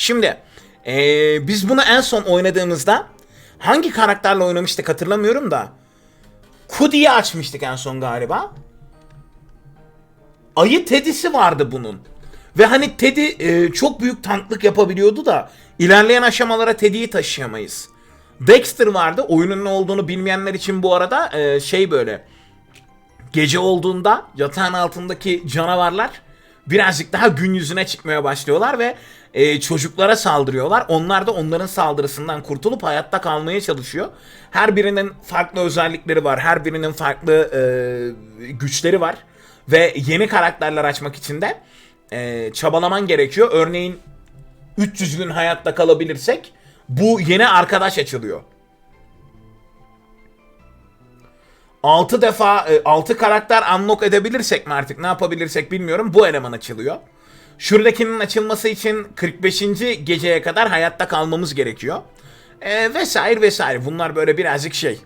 Şimdi ee, biz bunu en son oynadığımızda hangi karakterle oynamıştık hatırlamıyorum da Cody'yi açmıştık en son galiba. Ayı Teddy'si vardı bunun. Ve hani Teddy e, çok büyük tanklık yapabiliyordu da ilerleyen aşamalara Teddy'yi taşıyamayız. Dexter vardı. Oyunun ne olduğunu bilmeyenler için bu arada e, şey böyle gece olduğunda yatağın altındaki canavarlar birazcık daha gün yüzüne çıkmaya başlıyorlar ve e, çocuklara saldırıyorlar. Onlar da onların saldırısından kurtulup hayatta kalmaya çalışıyor. Her birinin farklı özellikleri var. Her birinin farklı e, güçleri var. Ve yeni karakterler açmak için de e, çabalaman gerekiyor. Örneğin 300 gün hayatta kalabilirsek bu yeni arkadaş açılıyor. 6 defa 6 karakter unlock edebilirsek mi artık ne yapabilirsek bilmiyorum bu eleman açılıyor. Şuradakinin açılması için 45. geceye kadar hayatta kalmamız gerekiyor. E, vesaire vesaire bunlar böyle birazcık şey.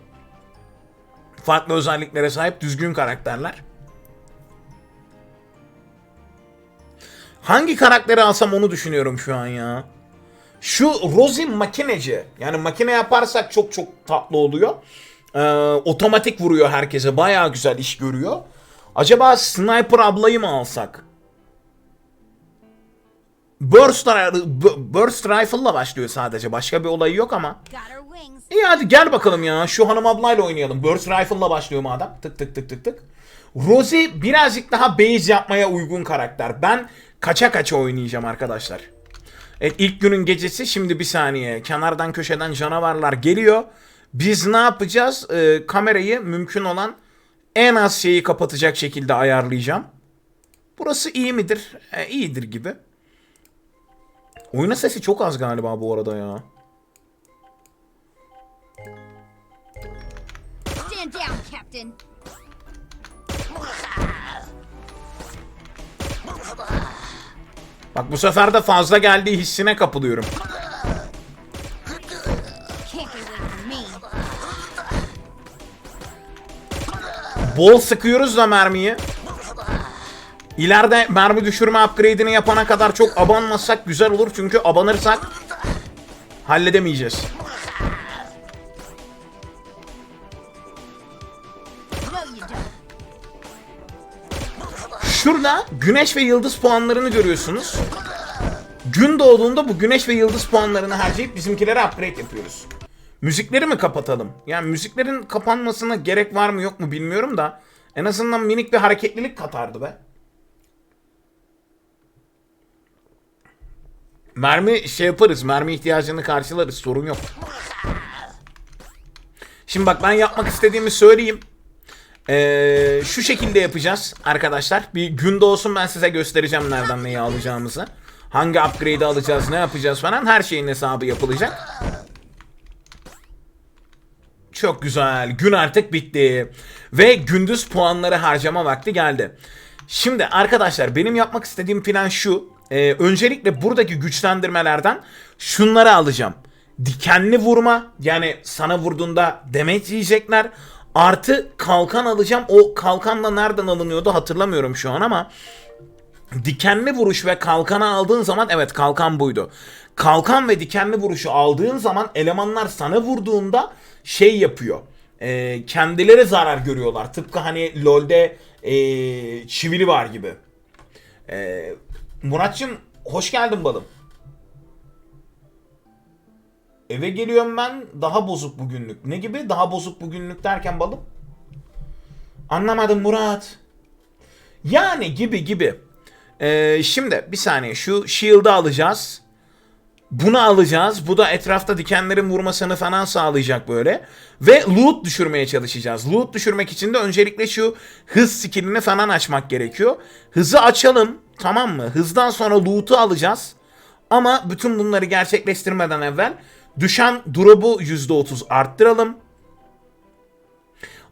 Farklı özelliklere sahip düzgün karakterler. Hangi karakteri alsam onu düşünüyorum şu an ya. Şu Rosie makineci. Yani makine yaparsak çok çok tatlı oluyor. Ee, otomatik vuruyor herkese. Baya güzel iş görüyor. Acaba Sniper ablayı mı alsak? Burst, Burst Rifle'la başlıyor sadece. Başka bir olayı yok ama. İyi hadi gel bakalım ya. Şu hanım ablayla oynayalım. Burst Rifle'la başlıyor madem. Tık tık tık tık tık. Rosie birazcık daha base yapmaya uygun karakter. Ben kaça kaça oynayacağım arkadaşlar. Evet ilk günün gecesi şimdi bir saniye. Kenardan köşeden canavarlar geliyor. Biz ne yapacağız? Ee, kamerayı mümkün olan en az şeyi kapatacak şekilde ayarlayacağım. Burası iyi midir? E, iyidir gibi. Oyuna sesi çok az galiba bu arada ya. Stand down, Captain. Bak bu sefer de fazla geldiği hissine kapılıyorum. Bol sıkıyoruz da mermiyi. İleride mermi düşürme upgrade'ini yapana kadar çok abanmasak güzel olur. Çünkü abanırsak halledemeyeceğiz. Şurada güneş ve yıldız puanlarını görüyorsunuz. Gün doğduğunda bu güneş ve yıldız puanlarını harcayıp bizimkilere upgrade yapıyoruz. Müzikleri mi kapatalım? Yani müziklerin kapanmasına gerek var mı yok mu bilmiyorum da en azından minik bir hareketlilik katardı be. Mermi şey yaparız, mermi ihtiyacını karşılarız, sorun yok. Şimdi bak ben yapmak istediğimi söyleyeyim. Ee, şu şekilde yapacağız arkadaşlar. Bir gün doğsun ben size göstereceğim nereden neyi alacağımızı. Hangi upgrade'i alacağız, ne yapacağız falan her şeyin hesabı yapılacak. Çok güzel. Gün artık bitti. Ve gündüz puanları harcama vakti geldi. Şimdi arkadaşlar benim yapmak istediğim plan şu. Ee, öncelikle buradaki güçlendirmelerden şunları alacağım. Dikenli vurma yani sana vurduğunda demet yiyecekler. Artı kalkan alacağım. O kalkanla nereden alınıyordu hatırlamıyorum şu an ama dikenli vuruş ve kalkanı aldığın zaman evet kalkan buydu. Kalkan ve dikenli vuruşu aldığın zaman elemanlar sana vurduğunda şey yapıyor. Ee, kendileri zarar görüyorlar. Tıpkı hani LoL'de ee, çivili var gibi. Ee, Muratçım hoş geldin balım. Eve geliyorum ben daha bozuk bugünlük. Ne gibi? Daha bozuk bugünlük derken balım? Anlamadım Murat. Yani gibi gibi. Ee, şimdi bir saniye şu shield'ı alacağız. Bunu alacağız. Bu da etrafta dikenlerin vurmasını falan sağlayacak böyle. Ve loot düşürmeye çalışacağız. Loot düşürmek için de öncelikle şu hız skillini falan açmak gerekiyor. Hızı açalım. Tamam mı? Hızdan sonra loot'u alacağız. Ama bütün bunları gerçekleştirmeden evvel düşen drop'u %30 arttıralım.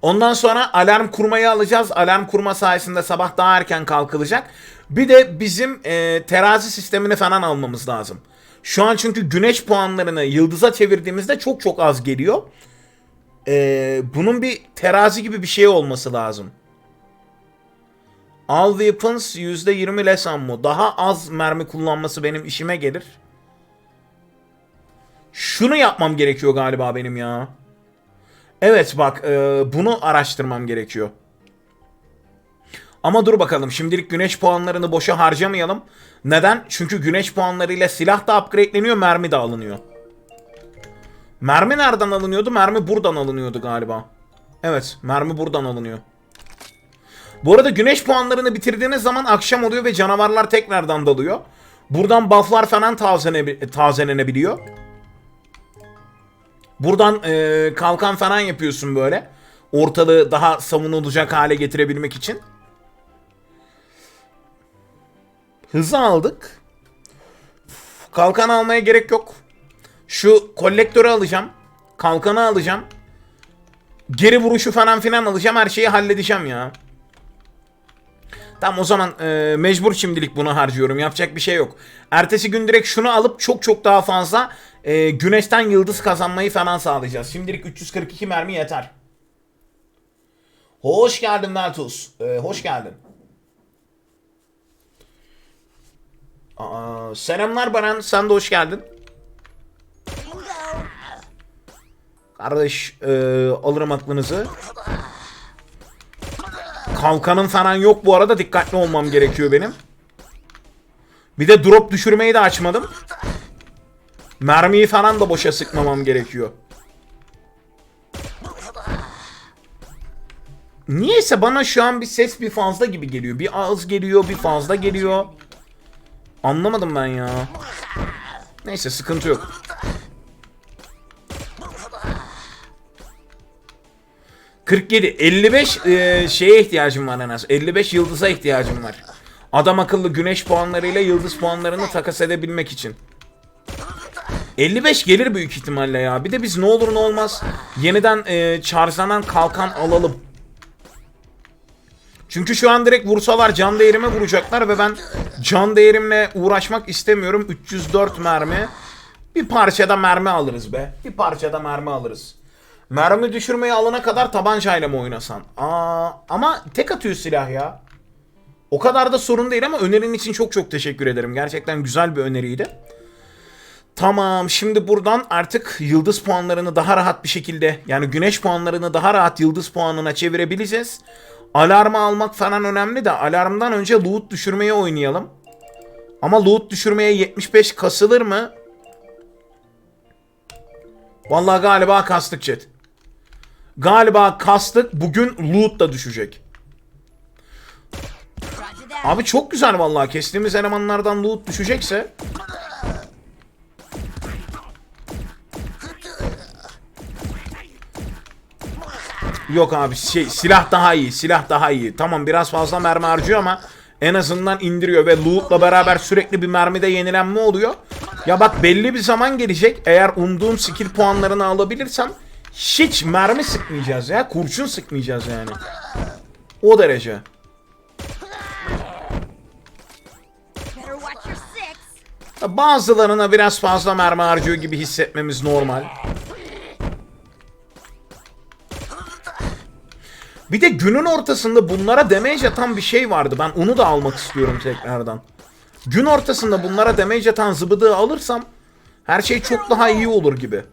Ondan sonra alarm kurmayı alacağız. Alarm kurma sayesinde sabah daha erken kalkılacak. Bir de bizim e, terazi sistemini falan almamız lazım. Şu an çünkü güneş puanlarını yıldıza çevirdiğimizde çok çok az geliyor. E, bunun bir terazi gibi bir şey olması lazım. All weapons %20 less ammo. Daha az mermi kullanması benim işime gelir. Şunu yapmam gerekiyor galiba benim ya. Evet bak e, bunu araştırmam gerekiyor. Ama dur bakalım şimdilik güneş puanlarını boşa harcamayalım. Neden? Çünkü güneş puanlarıyla silah da upgradeleniyor, mermi de alınıyor. Mermi nereden alınıyordu? Mermi buradan alınıyordu galiba. Evet, mermi buradan alınıyor. Bu arada güneş puanlarını bitirdiğiniz zaman akşam oluyor ve canavarlar tekrardan dalıyor. Buradan bufflar falan tazene, tazelenebiliyor. Buradan e, kalkan falan yapıyorsun böyle. Ortalığı daha savunulacak hale getirebilmek için. Hızı aldık. Kalkan almaya gerek yok. Şu kolektörü alacağım. Kalkanı alacağım. Geri vuruşu falan filan alacağım. Her şeyi halledeceğim ya. Tamam o zaman e, mecbur şimdilik bunu harcıyorum. Yapacak bir şey yok. Ertesi gün direkt şunu alıp çok çok daha fazla e, güneşten yıldız kazanmayı falan sağlayacağız. Şimdilik 342 mermi yeter. Hoş geldin Meltus. E, hoş geldin. Aa, selamlar Baran. Sen de hoş geldin. Kardeş e, alırım aklınızı. Kalkanım falan yok bu arada dikkatli olmam gerekiyor benim. Bir de drop düşürmeyi de açmadım. Mermiyi falan da boşa sıkmamam gerekiyor. Niyeyse bana şu an bir ses bir fazla gibi geliyor. Bir az geliyor, bir fazla geliyor. Anlamadım ben ya. Neyse sıkıntı yok. ...47, 55 e, şeye ihtiyacım var en az. 55 yıldıza ihtiyacım var. Adam akıllı güneş puanlarıyla yıldız puanlarını takas edebilmek için. 55 gelir büyük ihtimalle ya. Bir de biz ne olur ne olmaz yeniden e, charge'lanan kalkan alalım. Çünkü şu an direkt vursalar can değerime vuracaklar ve ben can değerimle uğraşmak istemiyorum. 304 mermi. Bir parçada mermi alırız be. Bir parçada mermi alırız. Mermi düşürmeyi alana kadar tabancayla mı oynasan? Aa, ama tek atıyor silah ya. O kadar da sorun değil ama önerin için çok çok teşekkür ederim. Gerçekten güzel bir öneriydi. Tamam şimdi buradan artık yıldız puanlarını daha rahat bir şekilde yani güneş puanlarını daha rahat yıldız puanına çevirebileceğiz. Alarmı almak falan önemli de alarmdan önce loot düşürmeye oynayalım. Ama loot düşürmeye 75 kasılır mı? Vallahi galiba kastık chat. Galiba kastık bugün loot da düşecek. Abi çok güzel vallahi kestiğimiz elemanlardan loot düşecekse. Yok abi şey silah daha iyi silah daha iyi. Tamam biraz fazla mermi harcıyor ama en azından indiriyor ve loot'la beraber sürekli bir mermide yenilenme oluyor. Ya bak belli bir zaman gelecek eğer umduğum skill puanlarını alabilirsem hiç mermi sıkmayacağız ya kurşun sıkmayacağız yani. O derece. Bazılarına biraz fazla mermi harcıyor gibi hissetmemiz normal. Bir de günün ortasında bunlara damage atan bir şey vardı. Ben onu da almak istiyorum tekrardan. Gün ortasında bunlara damage atan zıbıdığı alırsam her şey çok daha iyi olur gibi.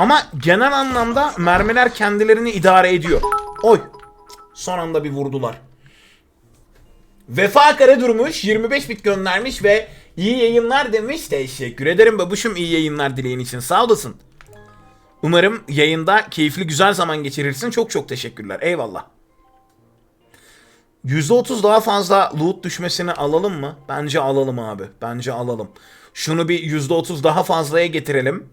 Ama genel anlamda mermiler kendilerini idare ediyor. Oy. Son anda bir vurdular. Vefa Kara durmuş 25 bit göndermiş ve iyi yayınlar demiş. Teşekkür ederim babuşum iyi yayınlar dileğin için sağ olasın. Umarım yayında keyifli güzel zaman geçirirsin. Çok çok teşekkürler. Eyvallah. %30 daha fazla loot düşmesini alalım mı? Bence alalım abi. Bence alalım. Şunu bir %30 daha fazlaya getirelim.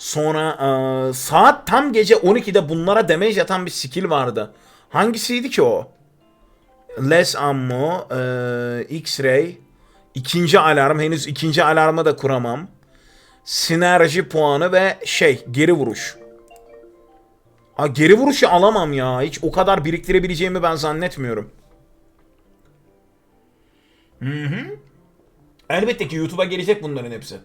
Sonra eee, saat tam gece 12'de bunlara damage atan bir skill vardı. Hangisiydi ki o? Less ammo, eee, X-ray, ikinci alarm. Henüz ikinci alarmı da kuramam. Sinerji puanı ve şey geri vuruş. Ha, geri vuruşu alamam ya. Hiç o kadar biriktirebileceğimi ben zannetmiyorum. Hı hı. Elbette ki YouTube'a gelecek bunların hepsi.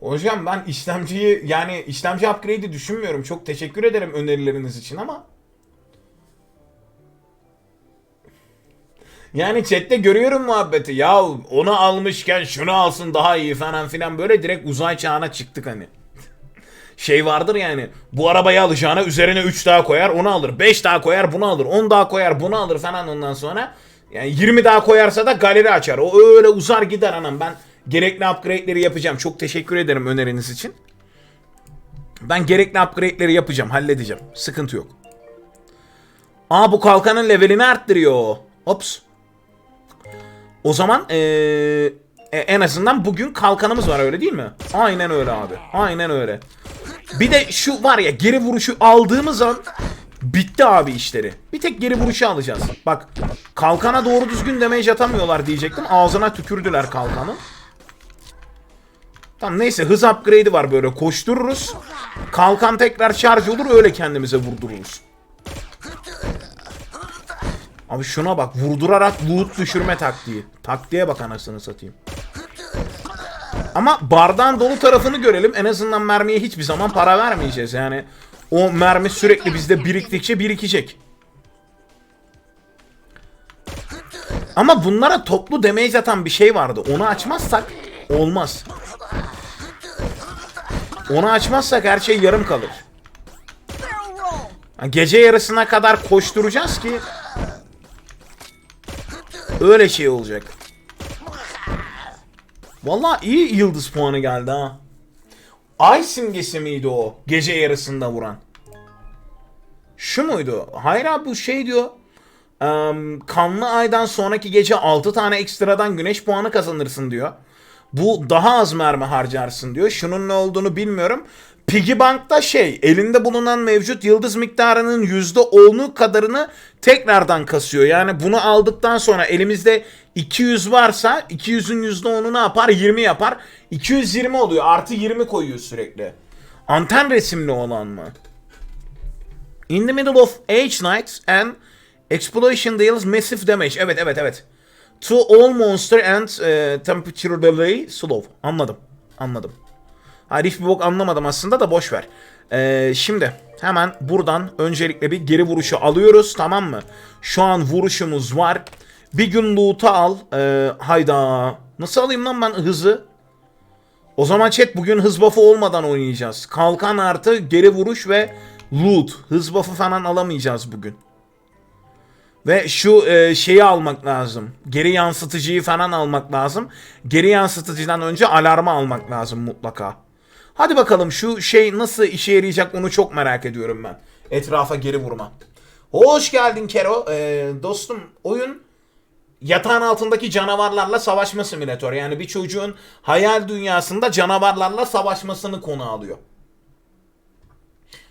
Hocam ben işlemciyi yani işlemci upgrade'i düşünmüyorum. Çok teşekkür ederim önerileriniz için ama Yani chatte görüyorum muhabbeti. Ya onu almışken şunu alsın daha iyi falan filan böyle direkt uzay çağına çıktık hani. Şey vardır yani bu arabayı alacağına üzerine 3 daha koyar onu alır. 5 daha koyar bunu alır. 10 daha koyar bunu alır falan ondan sonra. Yani 20 daha koyarsa da galeri açar. O öyle uzar gider anam. Ben gerekli upgrade'leri yapacağım. Çok teşekkür ederim öneriniz için. Ben gerekli upgrade'leri yapacağım. Halledeceğim. Sıkıntı yok. Aa bu kalkanın levelini arttırıyor. Ops. O zaman eee, e, en azından bugün kalkanımız var öyle değil mi? Aynen öyle abi. Aynen öyle. Bir de şu var ya geri vuruşu aldığımız an bitti abi işleri. Bir tek geri vuruşu alacağız. Bak kalkana doğru düzgün damage atamıyorlar diyecektim. Ağzına tükürdüler kalkanı. Tamam neyse hız upgrade'i var böyle koştururuz. Kalkan tekrar şarj olur öyle kendimize vurdururuz. Abi şuna bak vurdurarak loot düşürme taktiği. Taktiğe bak anasını satayım. Ama bardağın dolu tarafını görelim. En azından mermiye hiçbir zaman para vermeyeceğiz. Yani o mermi sürekli bizde biriktikçe birikecek. Ama bunlara toplu damage atan bir şey vardı. Onu açmazsak olmaz. Onu açmazsak her şey yarım kalır. Gece yarısına kadar koşturacağız ki öyle şey olacak. Vallahi iyi yıldız puanı geldi ha. Ay simgesi miydi o? Gece yarısında vuran. Şu muydu? Hayır abi bu şey diyor. Em, kanlı aydan sonraki gece 6 tane ekstradan güneş puanı kazanırsın diyor. Bu daha az mermi harcarsın diyor. Şunun ne olduğunu bilmiyorum. Piggy Bank'ta şey elinde bulunan mevcut yıldız miktarının %10'u kadarını tekrardan kasıyor. Yani bunu aldıktan sonra elimizde 200 varsa 200'ün %10'u ne yapar? 20 yapar. 220 oluyor. Artı 20 koyuyor sürekli. Anten resimli olan mı? In the middle of Age Night and explosion deals massive damage. Evet evet evet. To all monster and e, temperaturally slow. Anladım. Anladım. Hayır hiçbir bok anlamadım aslında da boş ver. E, şimdi hemen buradan öncelikle bir geri vuruşu alıyoruz tamam mı? Şu an vuruşumuz var. Bir gün loot'u al. E, hayda. Nasıl alayım lan ben hızı? O zaman chat bugün hız buff'ı olmadan oynayacağız. Kalkan artı geri vuruş ve loot. Hız buff'ı falan alamayacağız bugün. Ve şu e, şeyi almak lazım. Geri yansıtıcıyı falan almak lazım. Geri yansıtıcıdan önce alarmı almak lazım mutlaka. Hadi bakalım şu şey nasıl işe yarayacak onu çok merak ediyorum ben. Etrafa geri vurma. Hoş geldin Kero. E, dostum oyun yatağın altındaki canavarlarla savaşma simülatörü. Yani bir çocuğun hayal dünyasında canavarlarla savaşmasını konu alıyor.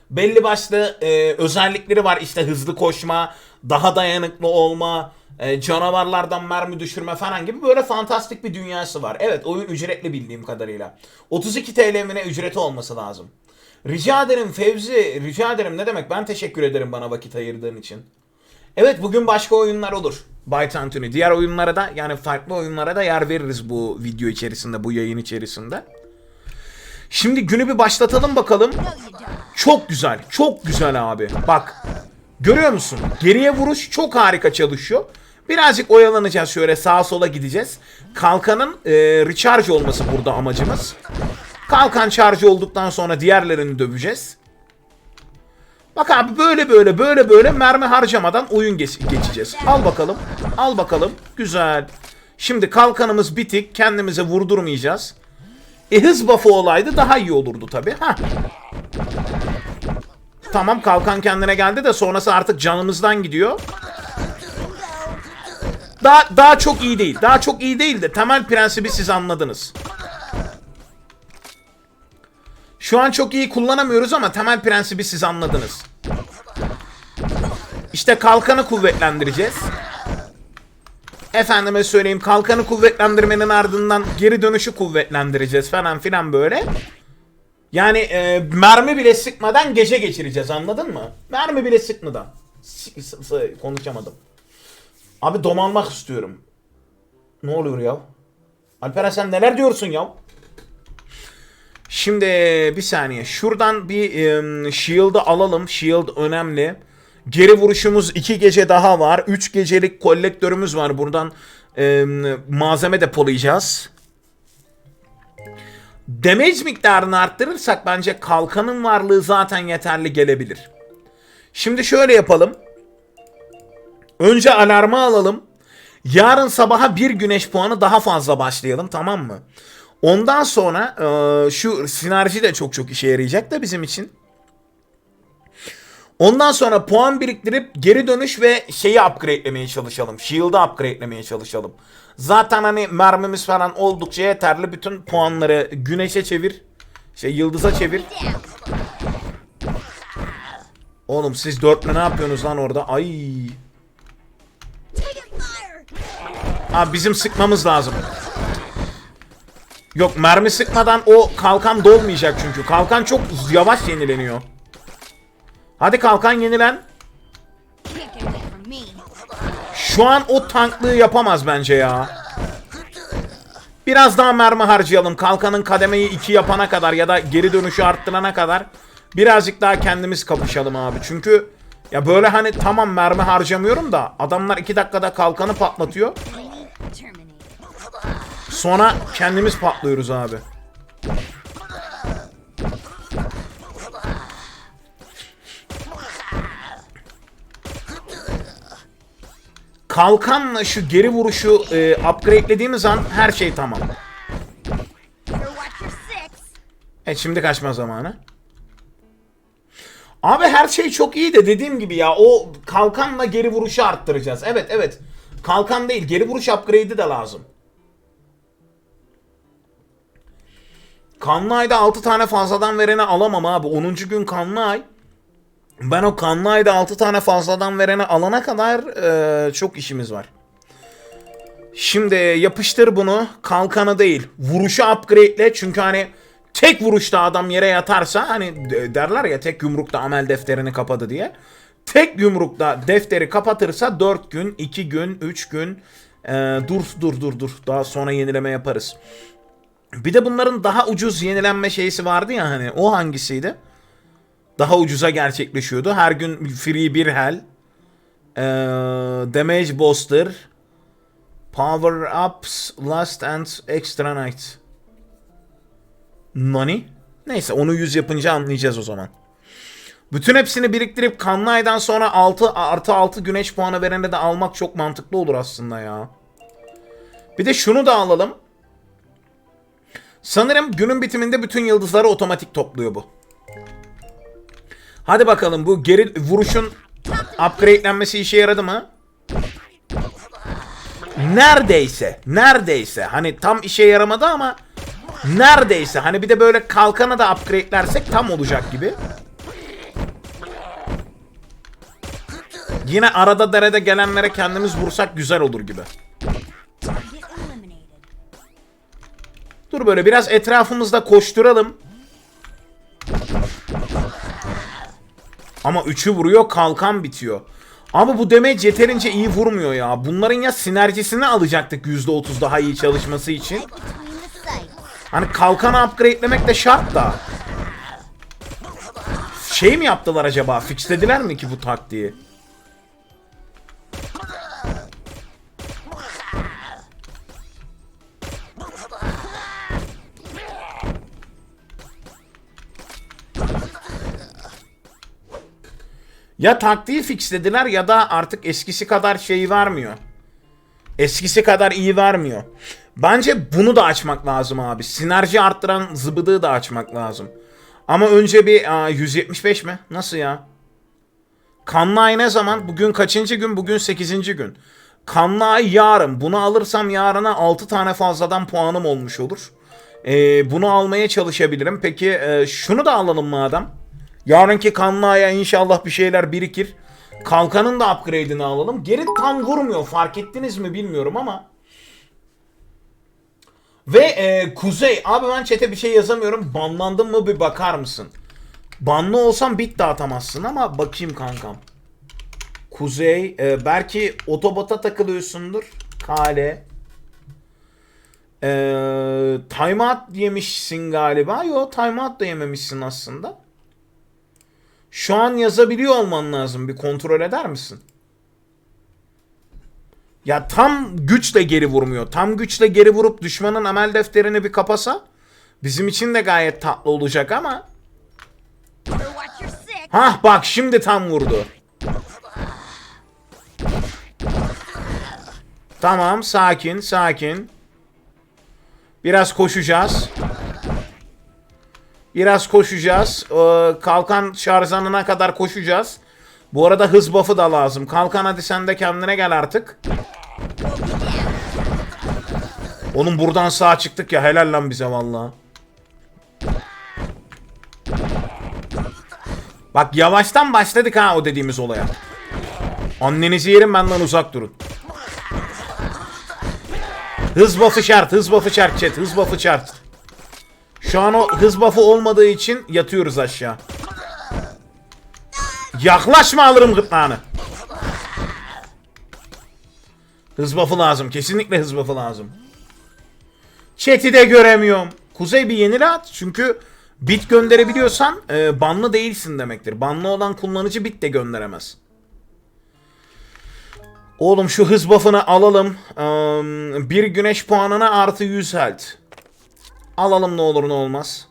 Belli başlı e, özellikleri var. İşte hızlı koşma, daha dayanıklı olma, e, canavarlardan mermi düşürme falan gibi böyle fantastik bir dünyası var. Evet oyun ücretli bildiğim kadarıyla. 32 TL mi ne ücreti olması lazım. Rica ederim Fevzi, rica ederim ne demek ben teşekkür ederim bana vakit ayırdığın için. Evet bugün başka oyunlar olur. Bay Tantuni. Diğer oyunlara da yani farklı oyunlara da yer veririz bu video içerisinde, bu yayın içerisinde. Şimdi günü bir başlatalım bakalım. Çok güzel. Çok güzel abi. Bak. Görüyor musun? Geriye vuruş çok harika çalışıyor. Birazcık oyalanacağız şöyle sağa sola gideceğiz. Kalkanın e, recharge olması burada amacımız. Kalkan charge olduktan sonra diğerlerini döveceğiz. Bak abi böyle böyle böyle böyle mermi harcamadan oyun geç- geçeceğiz. Al bakalım. Al bakalım. Güzel. Şimdi kalkanımız bitik. Kendimize vurdurmayacağız. E hız buff'ı olaydı daha iyi olurdu tabi. Hah. Tamam kalkan kendine geldi de sonrası artık canımızdan gidiyor. Daha, daha çok iyi değil. Daha çok iyi değil de temel prensibi siz anladınız. Şu an çok iyi kullanamıyoruz ama temel prensibi siz anladınız. İşte kalkanı kuvvetlendireceğiz. Efendime söyleyeyim kalkanı kuvvetlendirmenin ardından geri dönüşü kuvvetlendireceğiz falan filan böyle. Yani e, mermi bile sıkmadan gece geçireceğiz anladın mı? Mermi bile sıkmadan. S- s- s- konuşamadım. Abi domalmak istiyorum. Ne oluyor ya? Alperen sen neler diyorsun ya? Şimdi bir saniye. Şuradan bir e, shield'ı alalım. Shield önemli. Geri vuruşumuz 2 gece daha var. 3 gecelik kolektörümüz var. Buradan e, malzeme depolayacağız. Damage miktarını arttırırsak bence kalkanın varlığı zaten yeterli gelebilir. Şimdi şöyle yapalım. Önce alarmı alalım. Yarın sabaha bir güneş puanı daha fazla başlayalım tamam mı? Ondan sonra e, şu sinerji de çok çok işe yarayacak da bizim için. Ondan sonra puan biriktirip geri dönüş ve şeyi upgradelemeye çalışalım. Shield'ı upgradelemeye çalışalım. Zaten hani mermimiz falan oldukça yeterli. Bütün puanları güneşe çevir. Şey yıldıza çevir. Oğlum siz dörtlü ne yapıyorsunuz lan orada? Ay. Abi bizim sıkmamız lazım. Yok mermi sıkmadan o kalkan dolmayacak çünkü. Kalkan çok yavaş yenileniyor. Hadi kalkan yenilen. Şu an o tanklığı yapamaz bence ya. Biraz daha mermi harcayalım. Kalkanın kademeyi 2 yapana kadar ya da geri dönüşü arttırana kadar birazcık daha kendimiz kapışalım abi. Çünkü ya böyle hani tamam mermi harcamıyorum da adamlar 2 dakikada kalkanı patlatıyor. Sonra kendimiz patlıyoruz abi. Kalkanla şu geri vuruşu e, upgradelediğimiz an her şey tamam. Evet şimdi kaçma zamanı. Abi her şey çok iyi de dediğim gibi ya o kalkanla geri vuruşu arttıracağız. Evet evet. Kalkan değil geri vuruş upgrade'i de lazım. Kanlı ayda 6 tane fazladan verene alamam abi. 10. gün kanlı ay. Ben o kanlı ayda 6 tane fazladan verene alana kadar eee, çok işimiz var. Şimdi yapıştır bunu. Kalkanı değil. Vuruşu upgrade'le. Çünkü hani tek vuruşta adam yere yatarsa hani de- derler ya tek yumrukta amel defterini kapadı diye. Tek yumrukta defteri kapatırsa 4 gün, 2 gün, 3 gün eee, dur dur dur dur daha sonra yenileme yaparız. Bir de bunların daha ucuz yenilenme şeysi vardı ya hani o hangisiydi? Daha ucuza gerçekleşiyordu. Her gün free bir hel. Eee, damage booster. Power ups, last and extra night. Nani? Neyse onu 100 yapınca anlayacağız o zaman. Bütün hepsini biriktirip kanlı aydan sonra 6 artı 6 güneş puanı verene de almak çok mantıklı olur aslında ya. Bir de şunu da alalım. Sanırım günün bitiminde bütün yıldızları otomatik topluyor bu. Hadi bakalım bu geri vuruşun upgradelenmesi işe yaradı mı? Neredeyse, neredeyse. Hani tam işe yaramadı ama neredeyse. Hani bir de böyle kalkanı da upgrade'lersek tam olacak gibi. Yine arada derede gelenlere kendimiz vursak güzel olur gibi. Dur böyle biraz etrafımızda koşturalım. Ama üçü vuruyor kalkan bitiyor. Ama bu damage yeterince iyi vurmuyor ya. Bunların ya sinerjisini alacaktık %30 daha iyi çalışması için. Hani kalkanı upgrade'lemek de şart da. Şey mi yaptılar acaba? Fixlediler mi ki bu taktiği? Ya taktiği fixlediler ya da artık eskisi kadar şeyi vermiyor. Eskisi kadar iyi vermiyor. Bence bunu da açmak lazım abi. Sinerji arttıran zıbıdığı da açmak lazım. Ama önce bir aa, 175 mi? Nasıl ya? Kanlı ay ne zaman? Bugün kaçıncı gün? Bugün 8. gün. Kanlı ay yarın. Bunu alırsam yarına 6 tane fazladan puanım olmuş olur. Ee, bunu almaya çalışabilirim. Peki e, şunu da alalım madem. Yarınki kanlı aya inşallah bir şeyler birikir. Kalkanın da upgrade'ini alalım. Geri tam vurmuyor. Fark ettiniz mi bilmiyorum ama. Ve e, Kuzey. Abi ben chat'e bir şey yazamıyorum. Banlandın mı bir bakar mısın? Banlı olsam bit dağıtamazsın ama bakayım kankam. Kuzey. e, belki otobota takılıyorsundur. Kale. E, timeout yemişsin galiba. Yo timeout da yememişsin aslında. Şu an yazabiliyor olman lazım. Bir kontrol eder misin? Ya tam güçle geri vurmuyor. Tam güçle geri vurup düşmanın amel defterini bir kapasa bizim için de gayet tatlı olacak ama. Hah bak şimdi tam vurdu. Tamam sakin sakin. Biraz koşacağız. Biraz koşacağız. Ee, kalkan şarjanına kadar koşacağız. Bu arada hız buff'ı da lazım. Kalkan hadi sen de kendine gel artık. Onun buradan sağ çıktık ya helal lan bize vallahi. Bak yavaştan başladık ha o dediğimiz olaya. Annenizi yerim benden uzak durun. Hız buff'ı şart, hız buff'ı şart chat, hız buff'ı şart. Şu an o hız buff'ı olmadığı için yatıyoruz aşağı. Yaklaşma alırım gırtlağını. Hız buff'ı lazım, kesinlikle hız buff'ı lazım. Chat'i de göremiyorum. Kuzey bir yenile at çünkü bit gönderebiliyorsan e, banlı değilsin demektir. Banlı olan kullanıcı bit de gönderemez. Oğlum şu hız buff'ını alalım. Eee, bir güneş puanına artı 100 health. Alalım ne olur ne olmaz.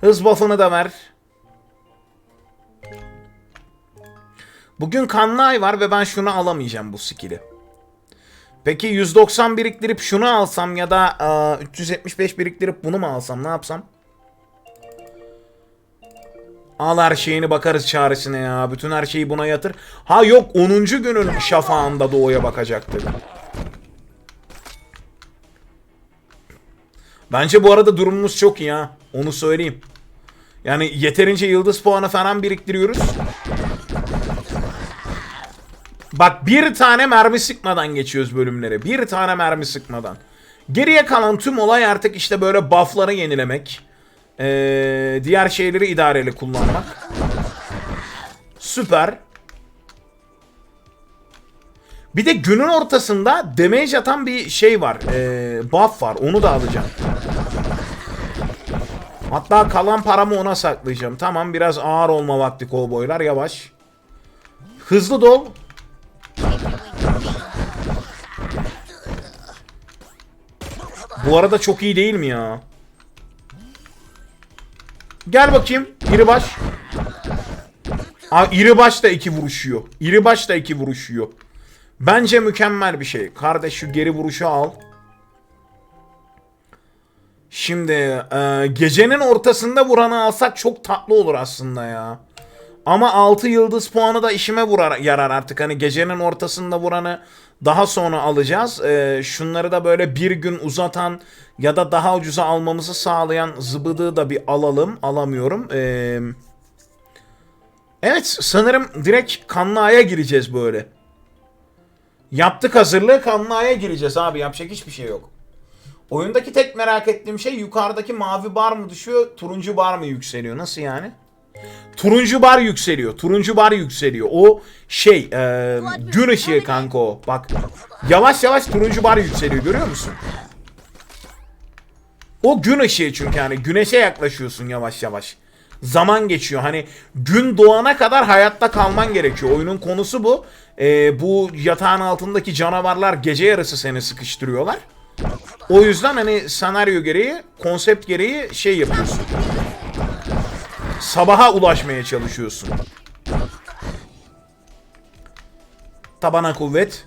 Hız buff'ını da ver. Bugün kanlı ay var ve ben şunu alamayacağım bu skill'i. Peki 190 biriktirip şunu alsam ya da eee, 375 biriktirip bunu mu alsam ne yapsam? Al her şeyini bakarız çaresine ya. Bütün her şeyi buna yatır. Ha yok 10. günün şafağında doğuya bakacaktık. Bence bu arada durumumuz çok iyi ha. Onu söyleyeyim. Yani yeterince yıldız puanı falan biriktiriyoruz. Bak bir tane mermi sıkmadan geçiyoruz bölümlere. Bir tane mermi sıkmadan. Geriye kalan tüm olay artık işte böyle buff'ları yenilemek. Ee, diğer şeyleri idareli kullanmak. Süper. Bir de günün ortasında damage atan bir şey var. Ee, buff var. Onu da alacağım. Hatta kalan paramı ona saklayacağım. Tamam biraz ağır olma vakti kovboylar. Yavaş. Hızlı dol. Bu arada çok iyi değil mi ya? Gel bakayım. İri baş. Aa, iri baş da iki vuruşuyor. İri baş da iki vuruşuyor. Bence mükemmel bir şey. Kardeş şu geri vuruşu al. Şimdi e, gecenin ortasında vuranı alsak çok tatlı olur aslında ya. Ama 6 yıldız puanı da işime vurar, yarar artık. Hani gecenin ortasında vuranı daha sonra alacağız. E, şunları da böyle bir gün uzatan ya da daha ucuza almamızı sağlayan zıbıdığı da bir alalım. Alamıyorum. E, evet sanırım direkt kanlı aya gireceğiz böyle. Yaptık hazırlığı kanlı aya gireceğiz abi. Yapacak hiçbir şey yok. Oyundaki tek merak ettiğim şey yukarıdaki mavi bar mı düşüyor, turuncu bar mı yükseliyor? Nasıl yani? Turuncu bar yükseliyor. Turuncu bar yükseliyor. O şey e, gün ışığı kanka o. Bak yavaş yavaş turuncu bar yükseliyor görüyor musun? O gün ışığı çünkü hani güneşe yaklaşıyorsun yavaş yavaş. Zaman geçiyor. Hani gün doğana kadar hayatta kalman gerekiyor. Oyunun konusu bu. E, bu yatağın altındaki canavarlar gece yarısı seni sıkıştırıyorlar. O yüzden hani senaryo gereği, konsept gereği şey yapıyorsun. Sabaha ulaşmaya çalışıyorsun. Tabana kuvvet.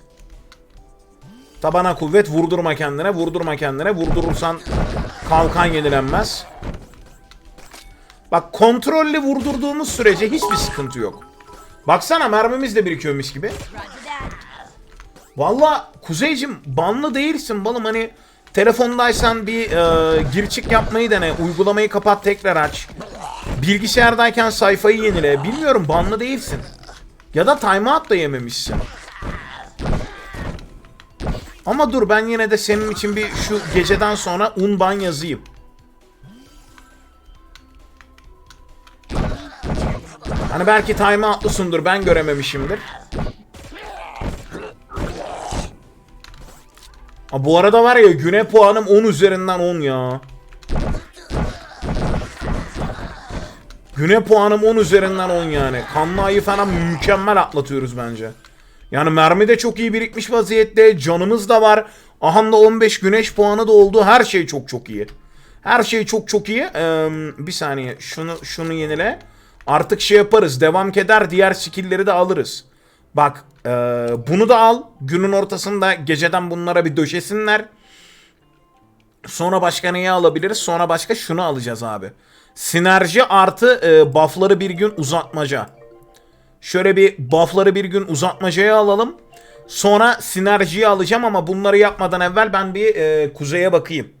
Tabana kuvvet, vurdurma kendine, vurdurma kendine. Vurdurursan kalkan yenilenmez. Bak kontrollü vurdurduğumuz sürece hiçbir sıkıntı yok. Baksana mermimiz de birikiyormuş gibi. Roger that. Valla Kuzeycim banlı değilsin balım hani telefondaysan bir e, gir çık yapmayı dene. Uygulamayı kapat tekrar aç. Bilgisayardayken sayfayı yenile. Bilmiyorum banlı değilsin. Ya da timeout da yememişsin. Ama dur ben yine de senin için bir şu geceden sonra unban yazayım. Hani belki timeoutlusundur ben görememişimdir Ha, bu arada var ya güne puanım 10 üzerinden 10 ya. Güne puanım 10 üzerinden 10 yani. Kanlı ayı falan mükemmel atlatıyoruz bence. Yani mermi de çok iyi birikmiş vaziyette. Canımız da var. Ahanda 15 güneş puanı da oldu. Her şey çok çok iyi. Her şey çok çok iyi. Ee, bir saniye. Şunu şunu yenile. Artık şey yaparız. Devam keder. Diğer skill'leri de alırız. Bak ee, bunu da al. Günün ortasında geceden bunlara bir döşesinler. Sonra başka neyi alabiliriz? Sonra başka şunu alacağız abi. Sinerji artı e, buff'ları bir gün uzatmaca. Şöyle bir buff'ları bir gün uzatmacaya alalım. Sonra sinerjiyi alacağım ama bunları yapmadan evvel ben bir e, kuzeye bakayım.